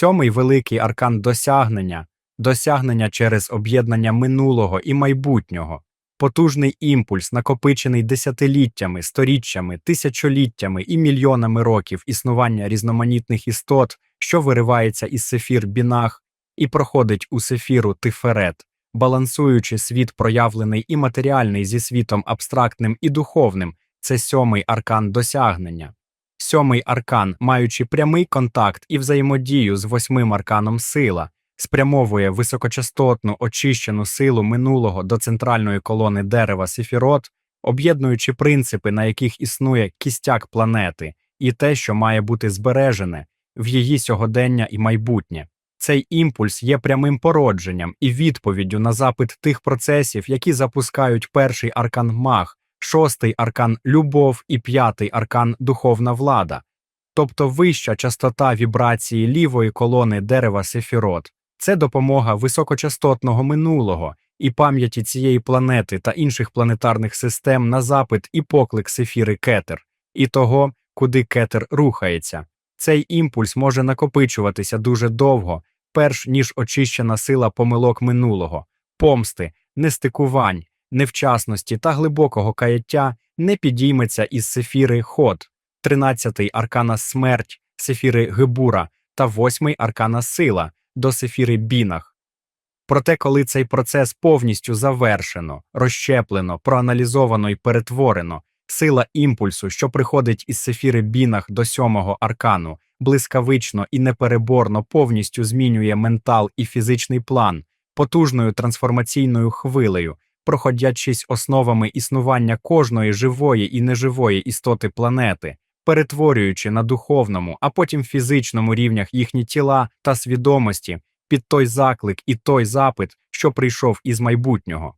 Сьомий великий аркан досягнення, досягнення через об'єднання минулого і майбутнього, потужний імпульс, накопичений десятиліттями, сторіччями, тисячоліттями і мільйонами років існування різноманітних істот, що виривається із сефір бінах і проходить у сефіру тиферет, балансуючи світ проявлений і матеріальний зі світом абстрактним і духовним, це сьомий аркан досягнення. Сьомий аркан, маючи прямий контакт і взаємодію з восьмим арканом сила, спрямовує високочастотну очищену силу минулого до центральної колони дерева Сефірот, об'єднуючи принципи, на яких існує кістяк планети, і те, що має бути збережене в її сьогодення і майбутнє. Цей імпульс є прямим породженням і відповіддю на запит тих процесів, які запускають перший аркан маг, шостий аркан любов і п'ятий аркан духовна влада, тобто вища частота вібрації лівої колони дерева Сефірот. Це допомога високочастотного минулого і пам'яті цієї планети та інших планетарних систем на запит і поклик Сефіри Кетер, і того, куди кетер рухається. Цей імпульс може накопичуватися дуже довго, перш ніж очищена сила помилок минулого, помсти, нестикувань, невчасності та глибокого каяття не підійметься із сефіри Ход, 13-й аркана смерть, сефіри Гебура та 8-й аркана сила до сефіри Бінах. Проте, коли цей процес повністю завершено, розщеплено, проаналізовано і перетворено, сила імпульсу, що приходить із сефіри Бінах до сьомого аркану, блискавично і непереборно повністю змінює ментал і фізичний план, потужною трансформаційною хвилею, проходячись основами існування кожної живої і неживої істоти планети, перетворюючи на духовному, а потім фізичному рівнях їхні тіла та свідомості під той заклик і той запит, що прийшов із майбутнього.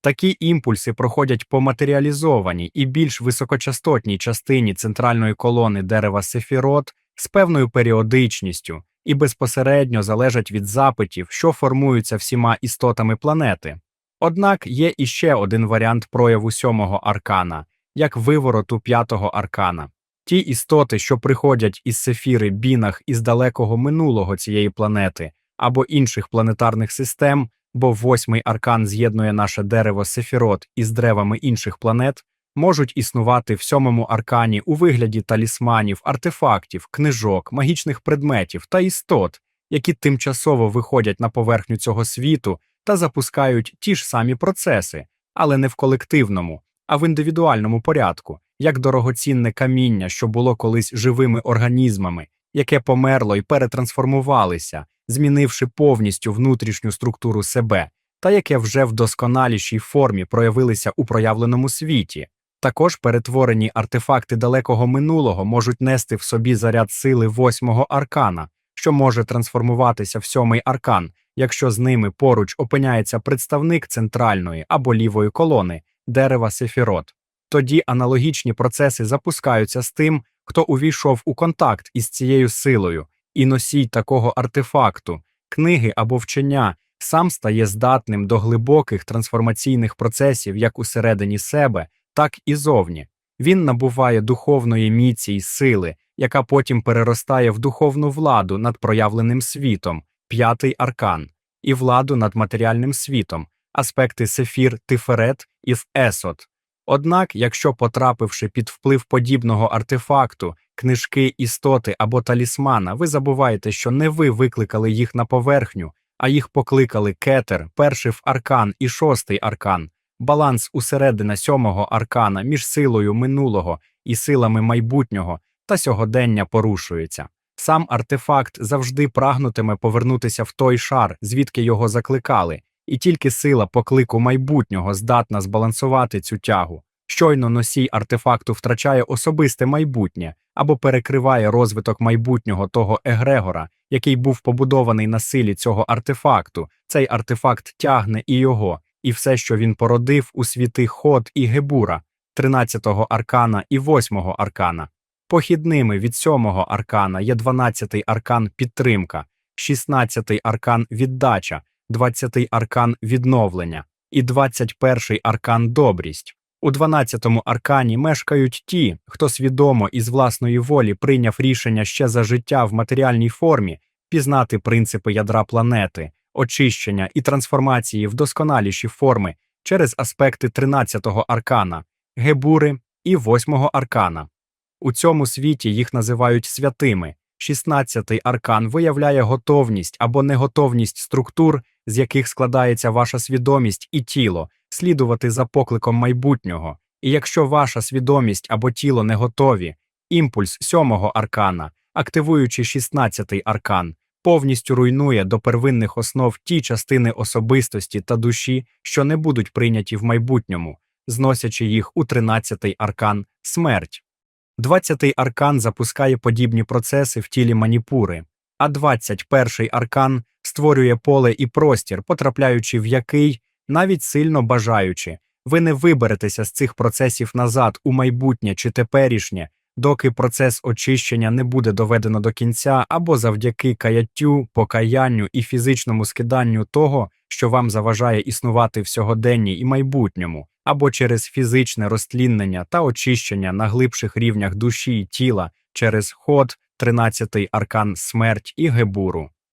Такі імпульси проходять по матеріалізованій і більш високочастотній частині центральної колони дерева Сефірот з певною періодичністю і безпосередньо залежать від запитів, що формуються всіма істотами планети. Однак є іще один варіант прояву сьомого аркана, як вивороту п'ятого аркана. Ті істоти, що приходять із сефіри бінах із далекого минулого цієї планети або інших планетарних систем, бо восьмий аркан з'єднує наше дерево сефірот із древами інших планет, можуть існувати в сьомому аркані у вигляді талісманів, артефактів, книжок, магічних предметів та істот, які тимчасово виходять на поверхню цього світу та запускають ті ж самі процеси, але не в колективному, а в індивідуальному порядку, як дорогоцінне каміння, що було колись живими організмами, яке померло і перетрансформувалося, змінивши повністю внутрішню структуру себе, та яке вже в досконалішій формі проявилися у проявленому світі. Також перетворені артефакти далекого минулого можуть нести в собі заряд сили восьмого аркана, що може трансформуватися в сьомий аркан, якщо з ними поруч опиняється представник центральної або лівої колони дерева Сефірот. Тоді аналогічні процеси запускаються з тим, хто увійшов у контакт із цією силою, і носій такого артефакту, книги або вчення сам стає здатним до глибоких трансформаційних процесів як усередині себе, так і зовні. Він набуває духовної міці й сили, яка потім переростає в духовну владу над проявленим світом, п'ятий аркан, і владу над матеріальним світом, аспекти сефір, тиферет і есот. Однак, якщо потрапивши під вплив подібного артефакту, книжки, істоти або талісмана, ви забуваєте, що не ви викликали їх на поверхню, а їх покликали кетер, перший аркан і шостий аркан, баланс усередина сьомого аркана між силою минулого і силами майбутнього та сьогодення порушується. Сам артефакт завжди прагнутиме повернутися в той шар, звідки його закликали, і тільки сила поклику майбутнього здатна збалансувати цю тягу. Щойно носій артефакту втрачає особисте майбутнє або перекриває розвиток майбутнього того егрегора, який був побудований на силі цього артефакту. Цей артефакт тягне і його, і все, що він породив у світи ход і гебура, 13-го аркана і 8-го аркана. Похідними від 7-го аркана є 12-й аркан підтримка, 16-й аркан віддача, 20-й аркан відновлення і 21-й аркан добрість. У 12-му аркані мешкають ті, хто свідомо і з власної волі прийняв рішення ще за життя в матеріальній формі пізнати принципи ядра планети, очищення і трансформації в досконаліші форми через аспекти 13-го аркана, гебури і 8-го аркана. У цьому світі їх називають святими. 16-й аркан виявляє готовність або неготовність структур, з яких складається ваша свідомість і тіло, слідувати за покликом майбутнього. І якщо ваша свідомість або тіло не готові, імпульс 7-го аркана, активуючи 16-й аркан, повністю руйнує до первинних основ ті частини особистості та душі, що не будуть прийняті в майбутньому, зносячи їх у 13-й аркан смерть. 20-й аркан запускає подібні процеси в тілі маніпури, а 21-й аркан створює поле і простір, потрапляючи в який, навіть сильно бажаючи, ви не виберетеся з цих процесів назад у майбутнє чи теперішнє, доки процес очищення не буде доведено до кінця або завдяки каяттю, покаянню і фізичному скиданню того, що вам заважає існувати в сьогоденні і майбутньому, або через фізичне розтліннення та очищення на глибших рівнях душі і тіла через ход, 13-й аркан смерть і гебуру.